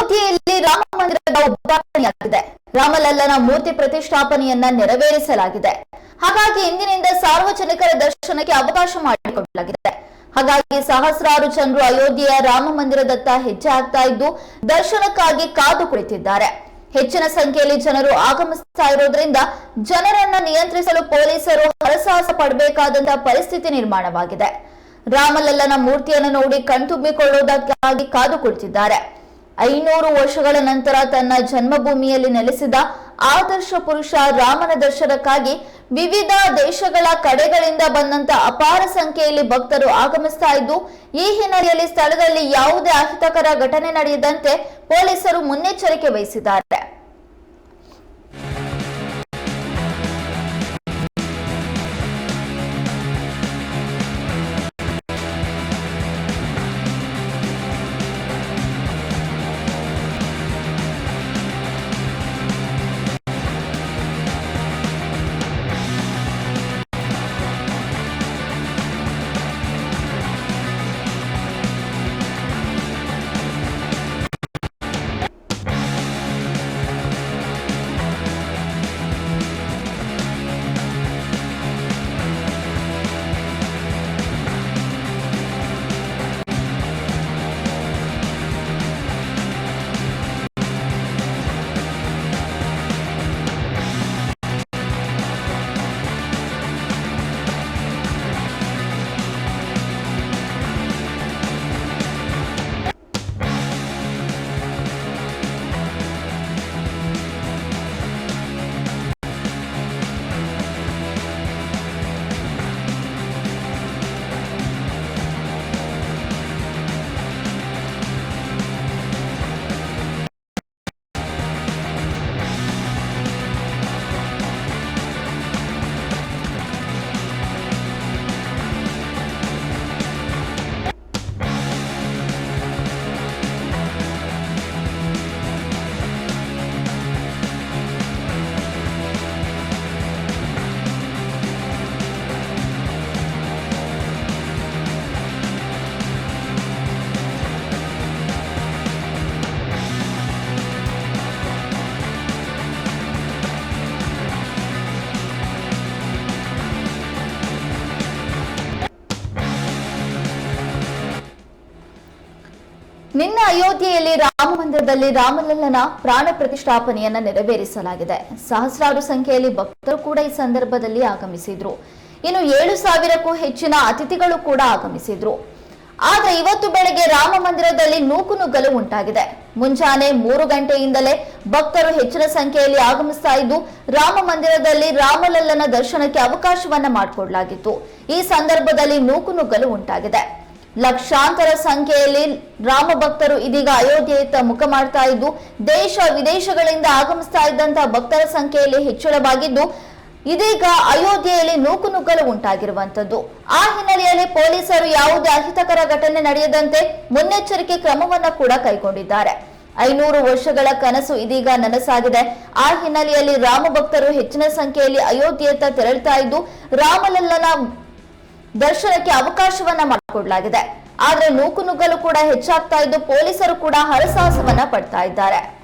ಅಯೋಧ್ಯೆಯಲ್ಲಿ ರಾಮ ಮಂದಿರದ ಉದ್ಘಾಟನೆಯಾಗಿದೆ. ರಾಮಲಲ್ಲನ ಮೂರ್ತಿ ಪ್ರತಿಷ್ಠಾಪನೆಯನ್ನ ನೆರವೇರಿಸಲಾಗಿದೆ. ಹಾಗಾಗಿ ಇಂದಿನಿಂದ ಸಾರ್ವಜನಿಕರ ದರ್ಶನಕ್ಕೆ ಅವಕಾಶ ಮಾಡಿಕೊಡಲಾಗಿದೆ. ಹಾಗಾಗಿ ಸಹಸ್ರಾರು ಜನರು ಅಯೋಧ್ಯೆಯ ರಾಮ ಮಂದಿರದತ್ತ ಹೆಜ್ಜೆ ಹಾಕ್ತಾ ಇದ್ದು, ದರ್ಶನಕ್ಕಾಗಿ ಕಾದು ಕುಳಿತಿದ್ದಾರೆ. ಹೆಚ್ಚಿನ ಸಂಖ್ಯೆಯಲ್ಲಿ ಜನರು ಆಗಮಿಸ್ತಾ ಇರೋದ್ರಿಂದ ಜನರನ್ನ ನಿಯಂತ್ರಿಸಲು ಪೊಲೀಸರು ಹರಸಾಹಸ ಪಡಬೇಕಾದಂತಹ ಪರಿಸ್ಥಿತಿ ನಿರ್ಮಾಣವಾಗಿದೆ. ರಾಮಲಲ್ಲನ ಮೂರ್ತಿಯನ್ನು ನೋಡಿ ಕಣ್ತುಂಬಿಕೊಳ್ಳುವುದಕ್ಕಾಗಿ ಕಾದು ಕುಳಿತಿದ್ದಾರೆ. ಐನೂರು ವರ್ಷಗಳ ನಂತರ ತನ್ನ ಜನ್ಮಭೂಮಿಯಲ್ಲಿ ನೆಲೆಸಿದ ಆದರ್ಶ ಪುರುಷ ರಾಮನ ದರ್ಶನಕ್ಕಾಗಿ ವಿವಿಧ ದೇಶಗಳ ಕಡೆಗಳಿಂದ ಬಂದಂತ ಅಪಾರ ಸಂಖ್ಯೆಯಲ್ಲಿ ಭಕ್ತರು ಆಗಮಿಸ್ತಾ ಇದ್ದು, ಈ ಹಿನ್ನೆಲೆಯಲ್ಲಿ ಸ್ಥಳದಲ್ಲಿ ಯಾವುದೇ ಅಹಿತಕರ ಘಟನೆ ನಡೆಯದಂತೆ ಪೊಲೀಸರು ಮುನ್ನೆಚ್ಚರಿಕೆ ವಹಿಸಿದ್ದಾರೆ. ನಿನ್ನ ಅಯೋಧ್ಯೆಯಲ್ಲಿ ರಾಮ ಮಂದಿರದಲ್ಲಿ ರಾಮಲಲ್ಲನ ಪ್ರಾಣ ಪ್ರತಿಷ್ಠಾಪನೆಯನ್ನ ನೆರವೇರಿಸಲಾಗಿದೆ. ಸಹಸ್ರಾರು ಸಂಖ್ಯೆಯಲ್ಲಿ ಭಕ್ತರು ಕೂಡ ಈ ಸಂದರ್ಭದಲ್ಲಿ ಆಗಮಿಸಿದ್ರು. ಇನ್ನು ಏಳು ಸಾವಿರಕ್ಕೂ ಹೆಚ್ಚಿನ ಅತಿಥಿಗಳು ಕೂಡ ಆಗಮಿಸಿದ್ರು. ಆದ್ರೆ ಇವತ್ತು ಬೆಳಗ್ಗೆ ರಾಮ ಮಂದಿರದಲ್ಲಿ ನೂಕುನುಗ್ಗಲು ಉಂಟಾಗಿದೆ. ಮುಂಜಾನೆ ಮೂರು ಗಂಟೆಯಿಂದಲೇ ಭಕ್ತರು ಹೆಚ್ಚಿನ ಸಂಖ್ಯೆಯಲ್ಲಿ ಆಗಮಿಸ್ತಾ ಇದ್ದು, ರಾಮ ಮಂದಿರದಲ್ಲಿ ರಾಮಲಲ್ಲನ ದರ್ಶನಕ್ಕೆ ಅವಕಾಶವನ್ನ ಮಾಡಿಕೊಡಲಾಗಿತ್ತು. ಈ ಸಂದರ್ಭದಲ್ಲಿ ನೂಕುನುಗ್ಗಲು ಉಂಟಾಗಿದೆ. ಲಕ್ಷಾಂತರ ಸಂಖ್ಯೆಯಲ್ಲಿ ರಾಮ ಭಕ್ತರು ಇದೀಗ ಅಯೋಧ್ಯೆಯತ್ತ ಮುಖ ಮಾಡ್ತಾ ಇದ್ದು, ದೇಶ ವಿದೇಶಗಳಿಂದ ಆಗಮಿಸ್ತಾ ಇದ್ದಂತಹ ಭಕ್ತರ ಸಂಖ್ಯೆಯಲ್ಲಿ ಹೆಚ್ಚಳವಾಗಿದ್ದು, ಇದೀಗ ಅಯೋಧ್ಯೆಯಲ್ಲಿ ನೂಕುನುಗ್ಗಲು ಉಂಟಾಗಿರುವಂತದ್ದು ಆ ಹಿನ್ನೆಲೆಯಲ್ಲಿ ಪೊಲೀಸರು ಯಾವುದೇ ಅಹಿತಕರ ಘಟನೆ ನಡೆಯದಂತೆ ಮುನ್ನೆಚ್ಚರಿಕೆ ಕ್ರಮವನ್ನ ಕೂಡ ಕೈಗೊಂಡಿದ್ದಾರೆ. ಐನೂರು ವರ್ಷಗಳ ಕನಸು ಇದೀಗ ನನಸಾಗಿದೆ. ಆ ಹಿನ್ನೆಲೆಯಲ್ಲಿ ರಾಮ ಭಕ್ತರು ಹೆಚ್ಚಿನ ಸಂಖ್ಯೆಯಲ್ಲಿ ಅಯೋಧ್ಯೆಯತ್ತ ತೆರಳುತ್ತಾ ಇದ್ದು, ರಾಮಲಲ್ಲನ ದರ್ಶನಕ್ಕೆ ಅವಕಾಶವನ್ನ ಮಾಡಿಕೊಡಲಾಗಿದೆ. ಆದ್ರೆ ನೂಕುನುಗ್ಗಲು ಕೂಡ ಹೆಚ್ಚಾಗ್ತಾ ಇದ್ದು ಪೊಲೀಸರು ಕೂಡ ಹರಸಾಹಸವನ್ನ ಪಡ್ತಾ ಇದ್ದಾರೆ.